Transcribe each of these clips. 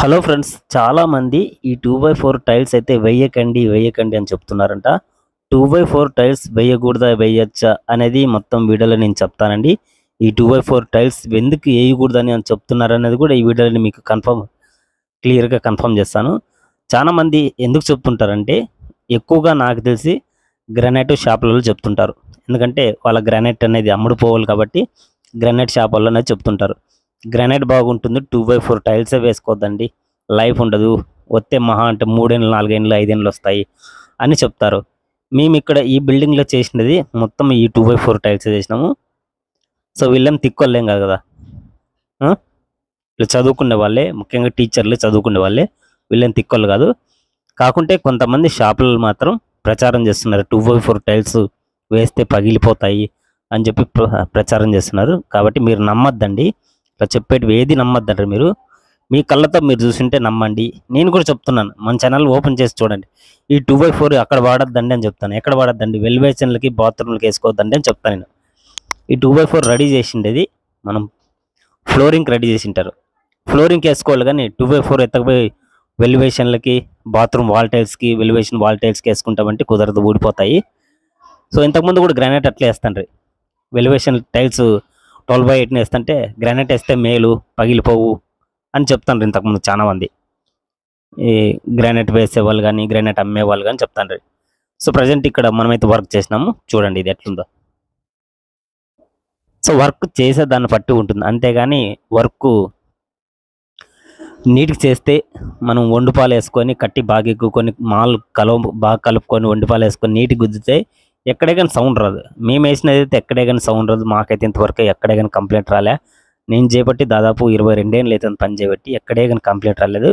Hello friends చాలామంది ఈ two by four tiles అయితే వేయకండి వేయకండి అని చెప్తున్నారంట. టూ బై ఫోర్ టైల్స్ వేయకూడదా వేయచ్చా అనేది మొత్తం వీడియోలో నేను చెప్తానండి. ఈ టూ బై ఫోర్ టైల్స్ ఎందుకు వేయకూడదని అని చెప్తున్నారు అనేది కూడా ఈ వీడియోలో మీకు కన్ఫర్మ్ క్లియర్గా కన్ఫర్మ్ చేస్తాను. చాలామంది ఎందుకు చెప్తుంటారంటే ఎక్కువగా నాకు తెలిసి గ్రానైట్ షాపులలో చెప్తుంటారు. ఎందుకంటే వాళ్ళ గ్రానైట్ అనేది అమ్ముడు పోవాలి కాబట్టి గ్రానైట్ షాపుల్లోనే చెప్తుంటారు. గ్రానైట్ బాగుంటుంది. టూ బై ఫోర్ టైల్సే వేసుకోవద్దండి. లైఫ్ ఉండదు. వస్తే మహా అంటే మూడేళ్ళు నాలుగేళ్ళు ఐదేళ్ళు వస్తాయి అని చెప్తారు. మేము ఇక్కడ ఈ బిల్డింగ్లో చేసినది మొత్తం ఈ టూ బై ఫోర్ టైల్స్ చేసినాము. సో వీళ్ళేం తిక్కొల్లేం కాదు కదా. వీళ్ళు చదువుకునే వాళ్ళే. ముఖ్యంగా టీచర్లు చదువుకునే వాళ్ళే. వీళ్ళేం తిక్కోళ్ళు కాదు. కాకుంటే కొంతమంది షాపులు మాత్రం ప్రచారం చేస్తున్నారు. టూ బై ఫోర్ టైల్స్ వేస్తే పగిలిపోతాయి అని చెప్పి ప్రచారం చేస్తున్నారు. కాబట్టి మీరు నమ్మద్దండి. ఇట్లా చెప్పేటివి ఏది నమ్మద్దంటారు మీరు? మీ కళ్ళతో మీరు చూసింటే నమ్మండి. నేను కూడా చెప్తున్నాను. మన ఛానల్ ఓపెన్ చేసి చూడండి. ఈ టూ బై ఫోర్ అక్కడ వాడద్దండి అని చెప్తాను. ఎక్కడ వాడద్దండి? వెల్వేషన్లకి బాత్రూమ్లకి వేసుకోవద్దండి అని చెప్తాను నేను. ఈ టూ బై ఫోర్ రెడీ చేసిండేది మనం ఫ్లోరింగ్ రెడీ చేసింటారు. ఫ్లోరింగ్కి వేసుకోవాలి కానీ టూ బై ఫోర్ ఎత్తకపోయి వెలివేషన్లకి బాత్రూమ్ వాల్ టైల్స్కి వెలివేషన్ వాల్ టైల్స్కి వేసుకుంటామంటే కుదరదు ఊడిపోతాయి. సో ఇంతకుముందు కూడా గ్రానైట్ అట్లా వేస్తాండ్రి. వెలివేషన్ టైల్స్ ట్వెల్వ్ బై ఎయిట్ని వేస్తుంటే గ్రానైట్ వేస్తే మేలు పగిలిపోవు అని చెప్తాండ్రు ఇంతకుముందు చాలా మంది. ఈ గ్రానైట్ వేసే వాళ్ళు కానీ గ్రానైట్ అమ్మే వాళ్ళు కానీ చెప్తాండ్రి. సో ప్రజెంట్ ఇక్కడ మనమైతే వర్క్ చేసినాము. చూడండి ఇది ఎట్లుందో. సో వర్క్ చేసే దాన్ని పట్టి ఉంటుంది. అంతేగాని వర్క్ నీట్గా చేస్తే మనం వండుపాలు వేసుకొని కట్టి బాగా ఎక్కుకొని మాల్ కలవ బాగా కలుపుకొని వండుపాలు వేసుకొని నీట్గా గుద్దితే ఎక్కడే కానీ సౌండ్ రాదు. మేము వేసినది అయితే ఎక్కడే కానీ సౌండ్ రాదు. మాకైతే ఇంతవరకు ఎక్కడే కానీ కంప్లైంట్ రాలే. నేను చేపట్టి దాదాపు ఇరవై రెండేళ్ళు అవుతుంది పని చేయబట్టి ఎక్కడే కానీ కంప్లైంట్ రాలేదు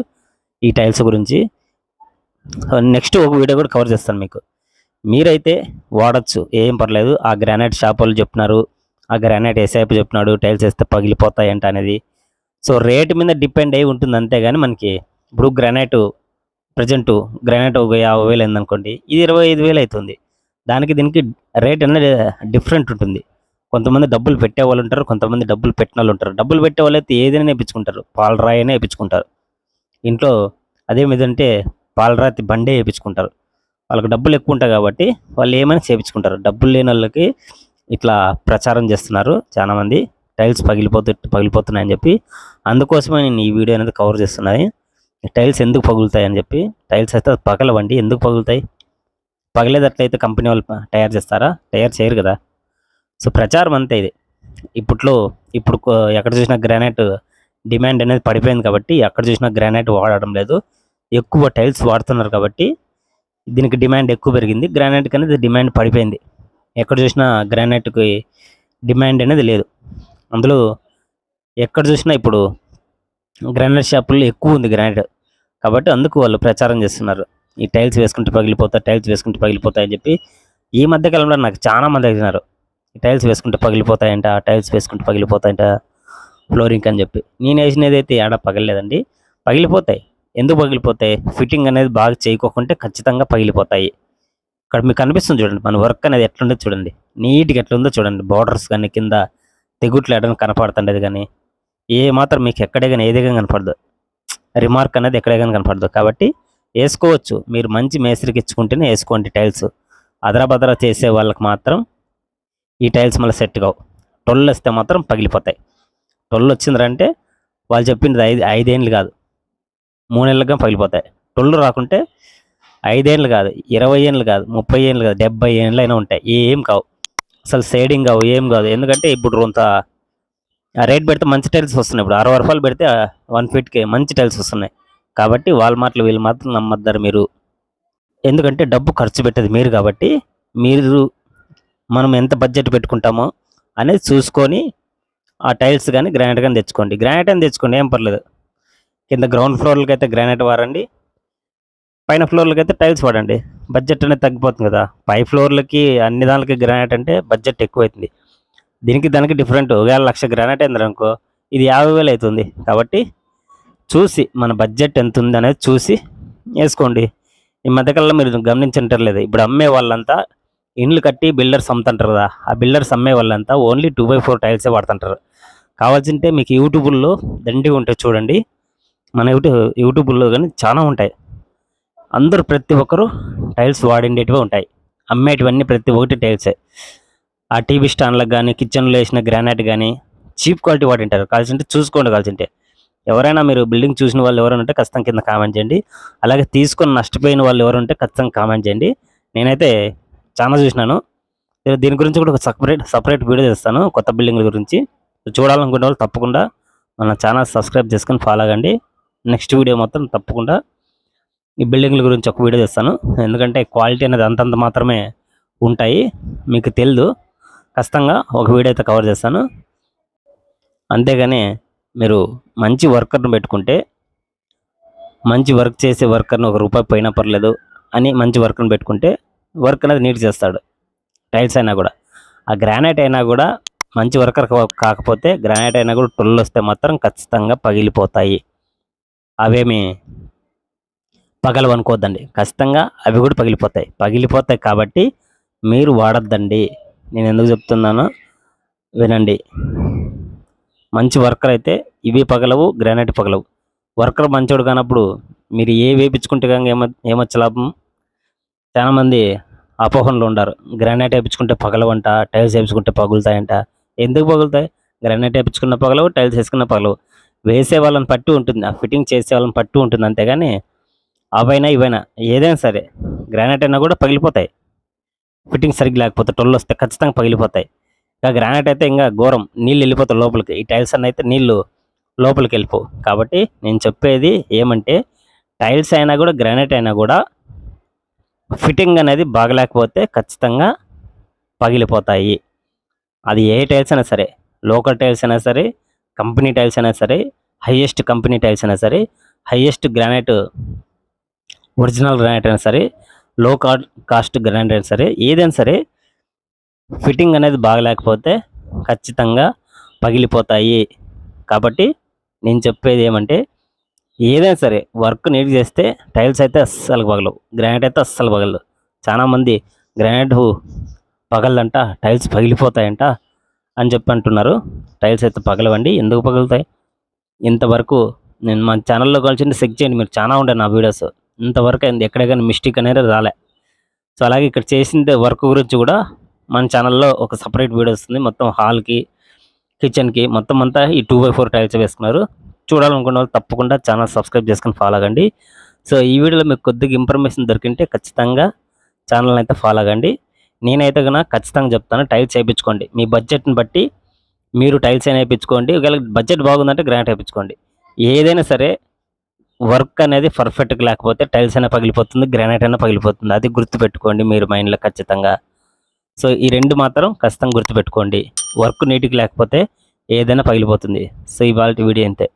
ఈ టైల్స్ గురించి. నెక్స్ట్ ఒక వీడియో కూడా కవర్ చేస్తాను మీకు. మీరైతే వాడచ్చు. ఏం పర్లేదు. ఆ గ్రానైట్ షాప్ వాళ్ళు చెప్తున్నారు ఆ గ్రానైట్ వేసేపు చెప్తున్నాడు టైల్స్ వేస్తే పగిలిపోతాయి అనేది. సో రేట్ మీద డిపెండ్ అయి ఉంటుంది అంతేగాని మనకి ఇప్పుడు గ్రానైట్ ప్రజెంట్ గ్రానైట్ ఒక యాభై వేలు అయిందనుకోండి. ఇది ఇరవై ఐదు వేలు అవుతుంది. దానికి దీనికి రేట్ అనేది డిఫరెంట్ ఉంటుంది. కొంతమంది డబ్బులు పెట్టే వాళ్ళు ఉంటారు కొంతమంది డబ్బులు పెట్టిన వాళ్ళు ఉంటారు. డబ్బులు పెట్టే వాళ్ళు అయితే ఏదైనా వేయించుకుంటారు. పాలరాయి అయినా వేయించుకుంటారు. ఇంట్లో అదే మీదంటే పాలరాతి బండే వేయించుకుంటారు. వాళ్ళకి డబ్బులు ఎక్కువ ఉంటాయి కాబట్టి వాళ్ళు ఏమైనా చేయించుకుంటారు. డబ్బులు లేని వాళ్ళకి ఇట్లా ప్రచారం చేస్తున్నారు చాలామంది. టైల్స్ పగిలిపోతు పగిలిపోతున్నాయని చెప్పి. అందుకోసమే నేను ఈ వీడియో అనేది కవర్ చేస్తున్నాను. టైల్స్ ఎందుకు పగులుతాయి అని చెప్పి. టైల్స్ అయితే పగలవండి. ఎందుకు పగులుతాయి? పగలేదట్లయితే కంపెనీ వాళ్ళు తయారు చేస్తారా? తయారు చేయరు కదా. సో ప్రచారం అంతే ఇది. ఇప్పట్లో ఇప్పుడు ఎక్కడ చూసినా గ్రానైట్ డిమాండ్ అనేది పడిపోయింది కాబట్టి ఎక్కడ చూసినా గ్రానైట్ వాడడం లేదు. ఎక్కువ టైల్స్ వాడుతున్నారు కాబట్టి దీనికి డిమాండ్ ఎక్కువ పెరిగింది. గ్రానైట్కి అనేది డిమాండ్ పడిపోయింది. ఎక్కడ చూసినా గ్రానైట్కి డిమాండ్ అనేది లేదు. అందులో ఎక్కడ చూసినా ఇప్పుడు గ్రానైట్ షాపుల్లో ఎక్కువ ఉంది గ్రానైట్. కాబట్టి అందుకు వాళ్ళు ప్రచారం చేస్తున్నారు. ఈ టైల్స్ వేసుకుంటే పగిలిపోతాయి టైల్స్ వేసుకుంటే పగిలిపోతాయి అని చెప్పి ఈ మధ్య కాలంలో నాకు చాలా మంది అడిగినారు. ఈ టైల్స్ వేసుకుంటే పగిలిపోతాయంట టైల్స్ వేసుకుంటే పగిలిపోతాయంట ఫ్లోరింగ్ అని చెప్పి. నేను వేసినది అయితే ఏడా పగలలేదండి. పగిలిపోతాయి. ఎందుకు పగిలిపోతాయి? ఫిట్టింగ్ అనేది బాగా చేయకోకుంటే ఖచ్చితంగా పగిలిపోతాయి. ఇక్కడ మీకు కనిపిస్తుంది చూడండి మన వర్క్ అనేది ఎట్లుందో చూడండి. నీట్గా ఎట్లుందో చూడండి బార్డర్స్ కానీ కింద తెగుట్లు ఎడని కనపడుతుండేది కానీ ఏ మాత్రం మీకు ఎక్కడే కానీ ఏదే కానీ కనపడదు. రిమార్క్ అనేది ఎక్కడే కానీ కనపడదు. కాబట్టి వేసుకోవచ్చు. మీరు మంచి మేస్త్రికి ఇచ్చుకుంటేనే వేసుకోండి టైల్స్. అదరాబదరా చేసే వాళ్ళకి మాత్రం ఈ టైల్స్ మళ్ళీ సెట్ కావు. టొల్లు వస్తే మాత్రం పగిలిపోతాయి. టొల్లు వచ్చిందంటే వాళ్ళు చెప్పింది ఐదు ఐదేళ్ళు కాదు. మూడు పగిలిపోతాయి. టొల్లు రాకుంటే ఐదేళ్ళు కాదు ఇరవై ఏళ్ళు కాదు ముప్పై ఏళ్ళు కాదు డెబ్బై ఏళ్ళు అయినా ఉంటాయి. ఏం కావు. అసలు షేడింగ్ కావు ఏం కాదు. ఎందుకంటే ఇప్పుడు కొంత రేట్ పెడితే మంచి టైల్స్ వస్తున్నాయి. ఇప్పుడు అరవై రూపాయలు పెడితే వన్ ఫీట్కి మంచి టైల్స్ వస్తున్నాయి. కాబట్టి వాల్మార్ట్లు వీళ్ళు మాత్రం నమ్మద్దారు మీరు. ఎందుకంటే డబ్బు ఖర్చు పెట్టేది మీరు కాబట్టి మీరు మనం ఎంత బడ్జెట్ పెట్టుకుంటామో అనేది చూసుకొని ఆ టైల్స్ కానీ గ్రానైట్ కానీ తెచ్చుకోండి. గ్రానైట్ అని తెచ్చుకోండి ఏం పర్లేదు. కింద గ్రౌండ్ ఫ్లోర్లకి అయితే గ్రానైట్ వాడండి. పైన ఫ్లోర్లకి అయితే టైల్స్ వాడండి. బడ్జెట్ అనేది తగ్గిపోతుంది కదా. పై ఫ్లోర్లకి అన్ని దానికి గ్రానైట్ అంటే బడ్జెట్ ఎక్కువ అవుతుంది దీనికి దానికి డిఫరెంట్. ఒకవేళ లక్ష గ్రానైట్ అయింది అనుకో ఇది యాభై వేలు అవుతుంది కాబట్టి చూసి మన బడ్జెట్ ఎంత ఉంది అనేది చూసి వేసుకోండి. ఈ మధ్యకాలంలో మీరు గమనించంటారు ఇప్పుడు అమ్మే వాళ్ళంతా ఇండ్లు కట్టి బిల్డర్స్ అమ్ముతుంటారు కదా ఆ బిల్డర్స్ అమ్మే వాళ్ళంతా ఓన్లీ టూ బై ఫోర్ టైల్సే వాడుతుంటారు. కావాల్సింటే మీకు యూట్యూబ్లో దండిగా ఉంటాయి చూడండి. మన యూట్యూబ్ యూట్యూబ్లో కానీ చాలా ఉంటాయి. అందరూ ప్రతి ఒక్కరు టైల్స్ వాడిండేటివే ఉంటాయి. అమ్మేటివన్నీ ప్రతి ఒక్కటి టైల్సే. ఆ టీవీ స్టాండ్లకు కానీ కిచెన్లో వేసిన గ్రానైట్ కానీ చీప్ క్వాలిటీ వాడింటారు. కాల్సింటే చూసుకోండి కాల్సింటే ఎవరైనా మీరు బిల్డింగ్ చూసిన వాళ్ళు ఎవరైనా ఉంటే ఖచ్చితంగా కింద కామెంట్ చేయండి. అలాగే తీసుకొని నష్టపోయిన వాళ్ళు ఎవరు ఉంటే ఖచ్చితంగా కామెంట్ చేయండి. నేనైతే చాలా చూసినాను. దీని గురించి కూడా ఒక సపరేట్ సపరేట్ వీడియో చేస్తాను కొత్త బిల్డింగ్ల గురించి. చూడాలనుకునే వాళ్ళు తప్పకుండా మన ఛానల్ సబ్స్క్రైబ్ చేసుకొని ఫాలో అవ్వండి నెక్స్ట్ వీడియో మొత్తం తప్పకుండా ఈ బిల్డింగ్ల గురించి ఒక వీడియో చేస్తాను. ఎందుకంటే క్వాలిటీ అనేది అంతంత మాత్రమే ఉంటాయి. మీకు తెలియదు ఖచ్చితంగా ఒక వీడియో అయితే కవర్ చేస్తాను. అంతేగాని మీరు మంచి వర్కర్ను పెట్టుకుంటే మంచి వర్క్ చేసే వర్కర్ని ఒక రూపాయి పోయినా పర్లేదు అని మంచి వర్కర్ని పెట్టుకుంటే వర్క్ అనేది నీట్ చేస్తాడు. టైల్స్ అయినా కూడా. ఆ గ్రానైట్ అయినా కూడా మంచి వర్కర్ కాకపోతే గ్రానైట్ అయినా కూడా టొల్లు వస్తే మాత్రం ఖచ్చితంగా పగిలిపోతాయి. అవేమి పగలవు అనుకోవద్దండి ఖచ్చితంగా అవి కూడా పగిలిపోతాయి. పగిలిపోతాయి కాబట్టి మీరు వాడద్దండి. నేను ఎందుకు చెప్తున్నానో వినండి. మంచి వర్కర్ అయితే ఇవి పగలవు గ్రానైట్ పగలవు. వర్కర్ మంచోడు కానప్పుడు మీరు ఏ వేపించుకుంటే కానీ ఏమ ఏమొచ్చే లాభం? చాలామంది అపోహనలు ఉండారు. గ్రానైట్ వేయించుకుంటే పగలవంట టైల్స్ వేయించుకుంటే పగులుతాయంట. ఎందుకు పగులుతాయి? గ్రానైట్ వేయించుకున్న పగలవు టైల్స్ వేసుకున్న పగలవు. వేసే వాళ్ళని పట్టు ఉంటుంది ఆ ఫిట్టింగ్ చేసే వాళ్ళని పట్టు ఉంటుంది అంతేగాని అవైనా ఇవైనా ఏదైనా సరే గ్రానైట్ అయినా కూడా పగిలిపోతాయి. ఫిట్టింగ్ సరిగ్గా లేకపోతే టొల్లు వస్తే ఖచ్చితంగా పగిలిపోతాయి. ఇంకా గ్రానైట్ అయితే ఇంకా ఘోరం. నీళ్ళు వెళ్ళిపోతాయి లోపలికి. ఈ టైల్స్ అన్న అయితే నీళ్ళు లోపలికి వెళ్ళిపో కాబట్టి నేను చెప్పేది ఏమంటే టైల్స్ అయినా కూడా గ్రానైట్ అయినా కూడా ఫిట్టింగ్ అనేది బాగలేకపోతే ఖచ్చితంగా పగిలిపోతాయి. అది ఏ టైల్స్ అయినా సరే లోకల్ టైల్స్ అయినా సరే కంపెనీ టైల్స్ అయినా సరే హైయెస్ట్ కంపెనీ టైల్స్ అయినా సరే హైయెస్ట్ గ్రానైట్ ఒరిజినల్ గ్రానైట్ అయినా సరే లో కాస్ట్ గ్రానైట్ అయినా సరే ఏదైనా సరే ఫిట్టింగ్ అనేది బాగలేకపోతే ఖచ్చితంగా పగిలిపోతాయి. కాబట్టి నేను చెప్పేది ఏమంటే ఏదైనా సరే వర్క్ నీట్ చేస్తే టైల్స్ అయితే అస్సలు పగలవు. గ్రానైట్ అయితే అస్సలు పగలదు. చాలామంది గ్రానైట్ పగలదంట టైల్స్ పగిలిపోతాయంట అని చెప్పి అంటున్నారు. టైల్స్ అయితే పగలవండి. ఎందుకు పగులుతాయి? ఇంతవరకు నేను మన ఛానల్లో కలిసి చెక్ చేయండి. మీరు చాలా ఉండే నా వీడియోస్. ఇంతవరకు అయింది ఎక్కడ కానీ మిస్టేక్ అనేది రాలే. సో అలాగే ఇక్కడ చేసిన వర్క్ గురించి కూడా మన ఛానల్లో ఒక సపరేట్ వీడియో వస్తుంది. మొత్తం హాల్కి కిచెన్కి మొత్తం అంతా ఈ టూ బై ఫోర్ టైల్స్ వేసుకున్నారు. చూడాలనుకున్న వాళ్ళు తప్పకుండా ఛానల్ సబ్స్క్రైబ్ చేసుకుని ఫాలో అవ్వండి సో ఈ వీడియోలో మీకు కొద్దిగా ఇన్ఫర్మేషన్ దొరికింటే ఖచ్చితంగా ఛానల్ అయితే ఫాలో అవ్వండి నేనైతే కన్నా ఖచ్చితంగా చెప్తాను టైల్స్ వేయించుకోండి. మీ బడ్జెట్ని బట్టి మీరు టైల్స్ అయినా వేయించుకోండి. ఒకవేళ బడ్జెట్ బాగుందంటే గ్రాంట్ వేయించుకోండి. ఏదైనా సరే వర్క్ అనేది పర్ఫెక్ట్గా లేకపోతే టైల్స్ అయినా పగిలిపోతుంది గ్రానైట్ అయినా పగిలిపోతుంది. అది గుర్తుపెట్టుకోండి మీరు మైండ్లో ఖచ్చితంగా. సో ఈ రెండు మాత్రం ఖచ్చితంగా గుర్తుపెట్టుకోండి. వర్క్ నీట్గా లేకపోతే ఏదైనా పగిలిపోతుంది. సో ఇవాళ వీడియో అంతే